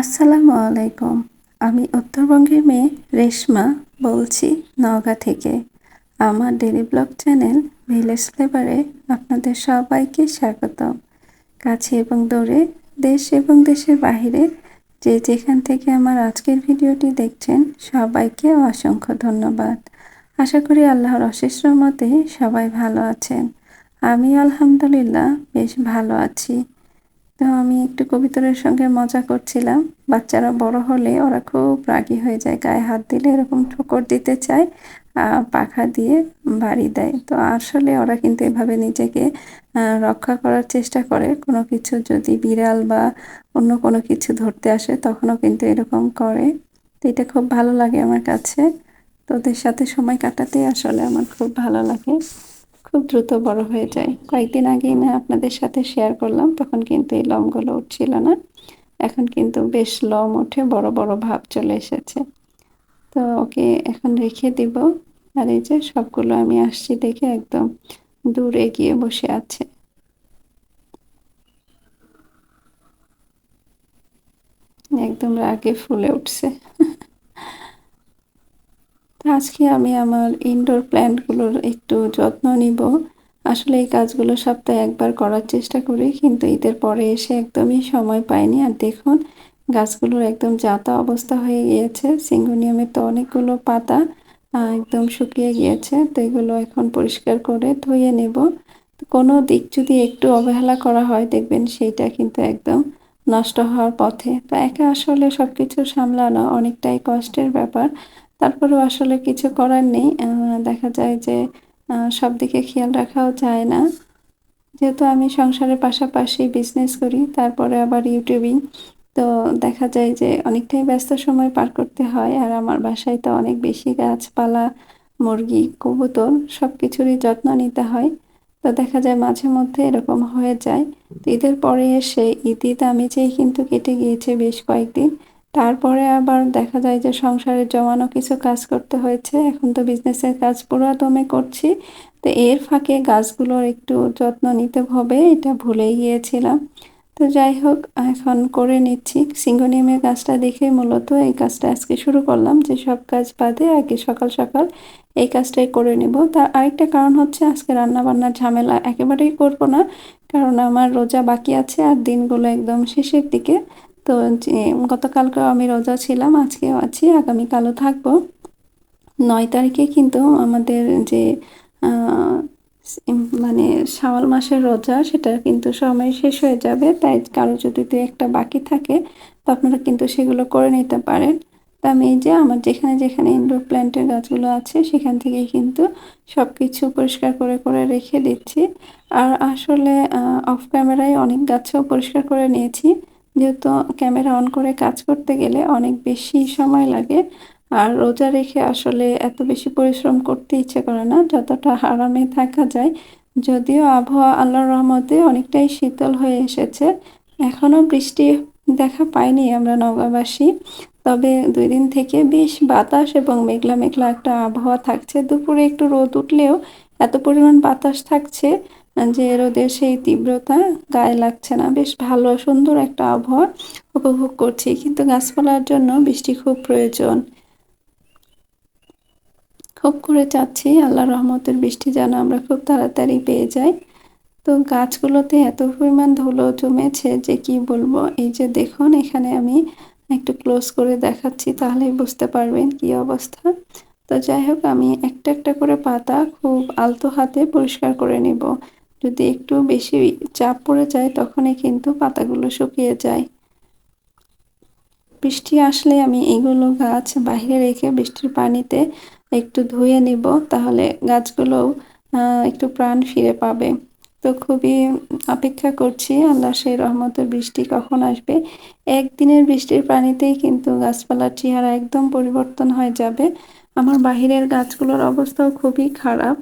আসসালামু আলাইকুম। আমি উত্তরবঙ্গের মেয়ে রেশমা বলছি নওগাঁ থেকে। আমার ডেলি ব্লগ চ্যানেল ভিলেজ ফ্লেভারে আপনাদের সবাইকে স্বাগত কাছে এবং দূরে, দেশ এবং দেশের বাহিরে যে যেখান থেকে আমার আজকের ভিডিওটি দেখছেন, সবাইকে অসংখ্য ধন্যবাদ। আশা করি আল্লাহর অশেষ রহমতে সবাই ভালো আছেন। আমি আলহামদুলিল্লাহ বেশ ভালো আছি। তো আমি একটু কবিতরের সঙ্গে মজা করছিলাম। বাচ্চারা বড় হলে ওরা খুব রাগি হয়ে যায়, গায়ে হাত দিলে এরকম ঠোকর দিতে চায় পাখা দিয়ে বাড়ি দেয়। তো আসলে ওরা কিন্তু এভাবে নিজেকে রক্ষা করার চেষ্টা করে। কোনো কিছু যদি বিড়াল বা অন্য কোনো কিছু ধরতে আসে, তখনও কিন্তু এরকম করে। তো এটা খুব ভালো লাগে আমার কাছে। তো ওদের সাথে সময় কাটাতে আসলে আমার খুব ভালো লাগে। খুব দ্রুত বড় হয়ে যায়। কয়েকদিন আগেই না আপনাদের সাথে শেয়ার করলাম, তখন কিন্তু এই লমগুলো উঠছিল না। এখন কিন্তু বেশ লম উঠে বড় বড় ভাব চলে এসেছে। তো ওকে এখন রেখে দিব। আর এই যে সবগুলো আমি আসছি দেখে একদম দূরে গিয়ে বসে আছে। একদম রাগে ফুলে উঠছে। আজকে আমি আমার ইনডোর প্ল্যান্টগুলোর একটু যত্ন নিব। আসলে এই কাজগুলো সপ্তাহে একবার করার চেষ্টা করি, কিন্তু ঈদের পরে এসে একদমই সময় পাইনি। আর দেখুন, গাছগুলোর একদম জাতা অবস্থা হয়ে গিয়েছে। সিঙ্গোনিয়ামের তো অনেকগুলো পাতা একদম শুকিয়ে গিয়েছে। তো এগুলো এখন পরিষ্কার করে ধুয়ে নেব। কোনো দিক যদি একটু অবহেলা করা হয়, দেখবেন সেইটা কিন্তু একদম নষ্ট হওয়ার পথে। তো একা আসলে সব কিছু সামলানো অনেকটাই কষ্টের ব্যাপার। তারপরেও আসলে কিছু করার নেই। দেখা যায় যে সব দিকে খেয়াল রাখাও যায় না। যেহেতু আমি সংসারের পাশাপাশি বিজনেস করি, তারপরে আবার ইউটিউবিং তো দেখা যায় যে, অনেকটাই ব্যস্ত সময় পার করতে হয়। আর আমার বাসায় তো অনেক বেশি গাছপালা, মুরগি, কবুতর সব কিছুরই যত্ন নিতে হয়। তো দেখা যায় মাঝে মধ্যে এরকম হয়ে যায়। তো ঈদের পরে এসে ঈদ আমি যেই কিন্তু কেটে গিয়েছে বেশ কয়েকদিন। তারপরে আবার দেখা যায় যে সংসারে জমানো কিছু কাজ করতে হয়েছে। এখন তো বিজনেসের কাজ পুরো করছি। তো এর ফাঁকে গাছগুলোর একটু যত্ন নিতে হবে, এটা ভুলেই গিয়েছিলাম। তো যাই হোক, এখন করে নিচ্ছি। সিঙ্গনিয়ামের গাছটা দেখে মূলত এই কাজটা আজকে শুরু করলাম, যে সব কাজ বাদে আগে সকাল সকাল এই কাজটাই করে নেব। তার আরেকটা কারণ হচ্ছে, আজকে রান্না বান্নার ঝামেলা একেবারেই করব না, কারণ আমার রোজা বাকি আছে আর দিনগুলো একদম শেষের দিকে। তো গতকালকেও আমি রোজা ছিলাম, আজকেও আছি, আগামীকালও থাকব। নয় তারিখে কিন্তু আমাদের যে মানে শাওয়াল মাসের রোজা, সেটা কিন্তু সময় শেষ হয়ে যাবে। তাই কারও যদি দু একটা বাকি থাকে, তো আপনারা কিন্তু সেগুলো করে নিতে পারেন। তা আমি এই যে, আমার যেখানে যেখানে ইনডোর প্ল্যান্টের গাছগুলো আছে, সেখান থেকে কিন্তু সব কিছু পরিষ্কার করে করে রেখে দিচ্ছি। আর আসলে অফ ক্যামেরায় অনেক গাছও পরিষ্কার করে নিয়েছি। যেহেতু ক্যামেরা অন করে কাজ করতে গেলে অনেক বেশি সময় লাগে। আর রোজা রেখে আসলে এত বেশি পরিশ্রম করতে ইচ্ছে করে না, যতটা আরামে থাকা যায়। যদিও আবহাওয়া আল্লাহর রহমতে অনেকটাই শীতল হয়ে এসেছে। এখনও বৃষ্টি দেখা পাইনি আমরা নগাবাসী তবে দুই দিন থেকে বেশ বাতাস এবং মেঘলা মেঘলা একটা আবহাওয়া থাকছে। দুপুরে একটু রোদ উঠলেও এত পরিমাণ বাতাস থাকছে যে রোদের সেই তীব্রতা গায়ে লাগছে না। বেশ ভালো, সুন্দর একটা আবহাওয়া উপভোগ করছি। কিন্তু গাছপালার জন্য বৃষ্টি খুব প্রয়োজন। খুব করে চাচ্ছি আল্লাহ রহমতের বৃষ্টি যেন আমরা খুব তাড়াতাড়ি পেয়ে যাই। তো গাছগুলোতে এত পরিমাণ ধুলো জমেছে যে কি বলব? এই যে দেখুন, এখানে আমি একটু ক্লোজ করে দেখাচ্ছি, তাহলেই বুঝতে পারবেন কি অবস্থা। তো যাই হোক, আমি একটা একটা করে পাতা খুব আলতো হাতে পরিষ্কার করে নিব। যদি একটু বেশি চাপ পড়ে যায়, তখনই কিন্তু পাতাগুলো শুকিয়ে যায়। বৃষ্টি আসলে আমি এগুলো গাছ বাইরে রেখে বৃষ্টির পানিতে একটু ধুয়ে নিব, তাহলে গাছগুলোও একটু প্রাণ ফিরে পাবে। তো খুবই অপেক্ষা করছি, আল্লাহ সেই রহমতের বৃষ্টি কখন আসবে। একদিনের বৃষ্টির পানিতেই কিন্তু গাছপালার চেহারা একদম পরিবর্তন হয়ে যাবে। আমার বাহিরের গাছগুলোর অবস্থাও খুবই খারাপ।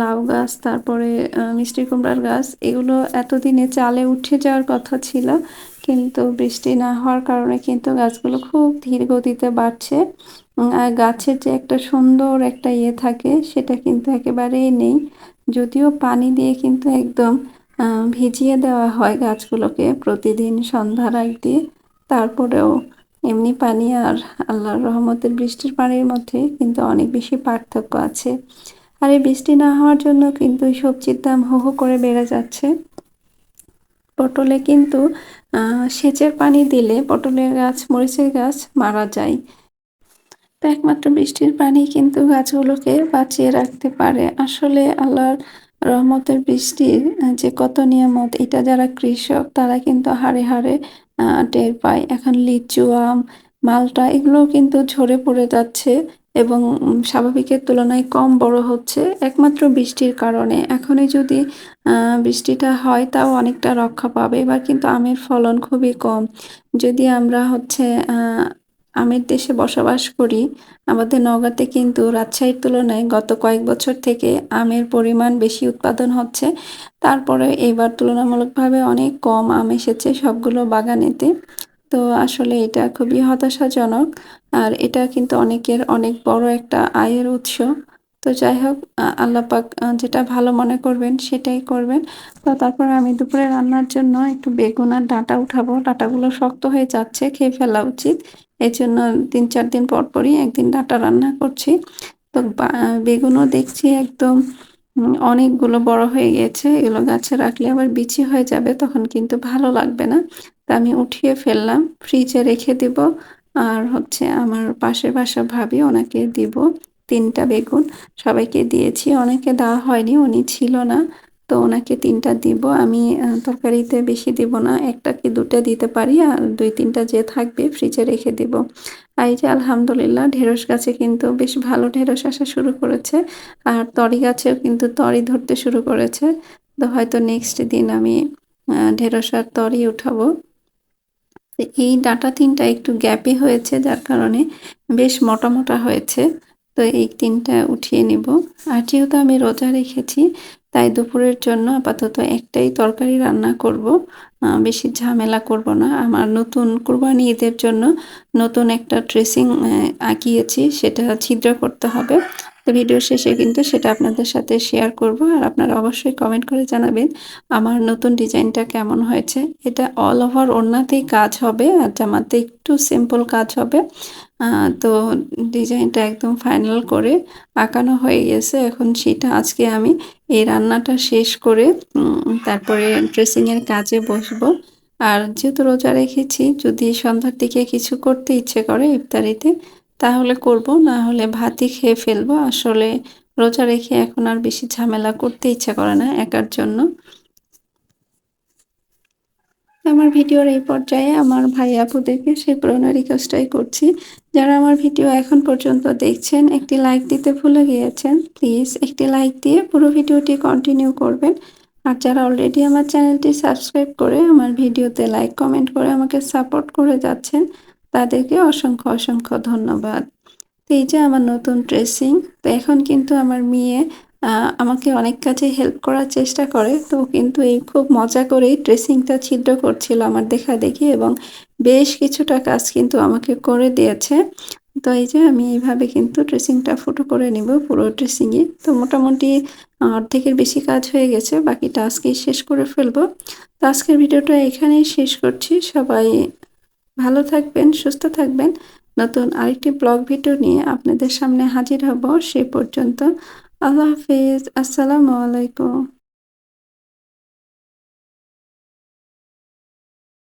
লাউ গাছ, তারপরে মিষ্টি কুমড়ার গাছ, এগুলো এতদিনে চালে উঠে যাওয়ার কথা ছিল। কিন্তু বৃষ্টি না হওয়ার কারণে কিন্তু গাছগুলো খুব ধীর গতিতে বাড়ছে। আর গাছের যে একটা সুন্দর একটা ইয়ে থাকে, সেটা কিন্তু একেবারেই নেই। যদিও পানি দিয়ে কিন্তু একদম ভিজিয়ে দেওয়া হয় গাছগুলোকে প্রতিদিন সন্ধ্যার আগ দিয়ে। তারপরেও এমনি পানি আর আল্লাহর রহমতের বৃষ্টির পানির মধ্যে কিন্তু অনেক বেশি পার্থক্য আছে। আর এই বৃষ্টি না হওয়ার জন্য কিন্তু সবজির দাম হু হু করে বেড়ে যাচ্ছে। পটলে কিন্তু সেচের পানি দিলে পটলের গাছ, মরিচের গাছ মারা যায়। তো একমাত্র বৃষ্টির পানি কিন্তু গাছগুলোকে বাঁচিয়ে রাখতে পারে। আসলে আল্লাহর রহমতের বৃষ্টির যে কত নিয়ামত, এটা যারা কৃষক, তারা কিন্তু হাড়ে হাড়ে টের পায়। এখন লিচু, আম, মালটা এগুলো কিন্তু ঝরে পড়ে যাচ্ছে এবং স্বাভাবিকের তুলনায় কম বড় হচ্ছে একমাত্র বৃষ্টির কারণে। এখনই যদি বৃষ্টিটা হয় তাও অনেকটা রক্ষা পাবে। এবার কিন্তু আমের ফলন খুবই কম। যদি আমরা হচ্ছে আমের দেশে বসবাস করি। আমাদের নওগাঁতে কিন্তু রাজশাহীর তুলনায় গত কয়েক বছর থেকে আমের পরিমাণ বেশি উৎপাদন হচ্ছে। তারপরে এবার তুলনামূলকভাবে অনেক কম আম এসেছে সবগুলো বাগানেতে। তো আসলে এটা খুবই হতাশাজনক। আর এটা কিন্তু অনেকের অনেক বড় একটা আয়ের উৎস। তো যাই হোক আল্লাপাক যেটা ভালো মনে করবেন সেটাই করবেন। তো তারপর আমি দুপুরে রান্নার জন্য একটু বেগুন আর ডাঁটা উঠাবো। ডাঁটাগুলো শক্ত হয়ে যাচ্ছে, খেয়ে ফেলা উচিত। এই জন্য তিন, চার দিন পর পরই একদিন ডাঁটা রান্না করছি। তো বেগুনও দেখছি একদম অনেকগুলো বড় হয়ে গেছে। এগুলো গাছে রাখলে আবার বিচি হয়ে যাবে, তখন কিন্তু ভালো লাগবে না। তা আমি উঠিয়ে ফেললাম, ফ্রিজে রেখে দিব। আর হচ্ছে আমার পাশের বাসা ভাবি ওনাকে দিব। তিনটা বেগুন সবাইকে দিয়েছি। অনেকে দেওয়া হয়নি, উনি ছিল না। তো ওনাকে তিনটা দিব। আমি তরকারিতে বেশি দিব না। একটা কি দুটো দিতে পারি? আর দুই তিনটা যে থাকবে ফ্রিজে রেখে দিব। এই যে আলহামদুলিল্লাহ, ঢেঁড়স গাছে কিন্তু বেশ ভালো ঢেঁড়স আসা শুরু করেছে। আর তরি গাছেও কিন্তু তরি ধরতে শুরু করেছে। তো হয়তো নেক্সট দিন আমি ঢেঁড়স আর তরি উঠাবো। এই ডাটা তিনটা একটু গ্যাপে হয়েছে, যার কারণে বেশ মোটা মোটা হয়েছে। তো এই তিনটা উঠিয়ে নেব। আর যেহেতু আমি রোজা রেখেছি, তাই দুপুরের জন্য আপাতত একটাই তরকারি রান্না করব। বেশি ঝামেলা করব না। আমার নতুন কোরবানি ঈদের জন্য নতুন একটা ড্রেসিং আঁকিয়েছি, সেটা ছিদ্র করতে হবে। তো ভিডিও শেষে কিন্তু সেটা আপনাদের সাথে শেয়ার করব। আর আপনারা অবশ্যই কমেন্ট করে জানাবেন, আমার নতুন ডিজাইনটা কেমন হয়েছে? এটা অল ওভার ওড়নাতেই কাজ হবে, আর জামাতে একটু সিম্পল কাজ হবে। তো ডিজাইনটা একদম ফাইনাল করে আঁকানো হয়ে গেছে। এখন সেটা আজকে আমি এই রান্নাটা শেষ করে তারপরে ড্রেসিংয়ের কাজে বসবো। আর যেহেতু রোজা রেখেছি, যদি সন্ধ্যার দিকে কিছু করতে ইচ্ছে করে ইফতারিতে তাহলে করব, না হলে ভাতই খেয়ে ফেলব। আসলে রোজা রেখে এখন আর বেশি ঝামেলা করতে ইচ্ছা করে না একার জন্য। আমার ভিডিওর এই পর্যায়ে আমার ভাই আপুদেরকে সেই পুরোনো রিকোয়েস্টটাই করছি। যারা আমার ভিডিও এখন পর্যন্ত দেখছেন, একটি লাইক দিতে ভুলে গিয়েছেন প্লিজ একটি লাইক দিয়ে পুরো ভিডিওটি কন্টিনিউ করবেন। আর যারা অলরেডি আমার চ্যানেলটি সাবস্ক্রাইব করে আমার ভিডিওতে লাইক কমেন্ট করে আমাকে সাপোর্ট করে যাচ্ছেন তাদেরকে অসংখ্য অসংখ্য ধন্যবাদ। তো এই যে আমার নতুন ড্রেসিং তো এখন কিন্তু আমার মেয়ে আমাকে অনেক কাজে হেল্প করার চেষ্টা করে, তো কিন্তু এই খুব মজা করেই ড্রেসিংটা ছিদ্র করছিল আমার দেখা দেখি এবং বেশ কিছুটা কাজ কিন্তু আমাকে করে দিয়েছে। তো এই যে আমি এইভাবে কিন্তু ড্রেসিংটা ফুটো করে নিব পুরো ড্রেসিংয়ে তো মোটামুটি অর্ধেকের বেশি কাজ হয়ে গেছে বাকিটা আজকেই শেষ করে ফেলব। তো আজকের ভিডিওটা এখানেই শেষ করছি। সবাই ভালো থাকবেন, সুস্থ থাকবেন। নতুন আরেকটি ব্লগ ভিডিও নিয়ে আপনাদের সামনে হাজির হব সে পর্যন্ত। আল্লাহ হাফিজ, আসসালামু আলাইকুম।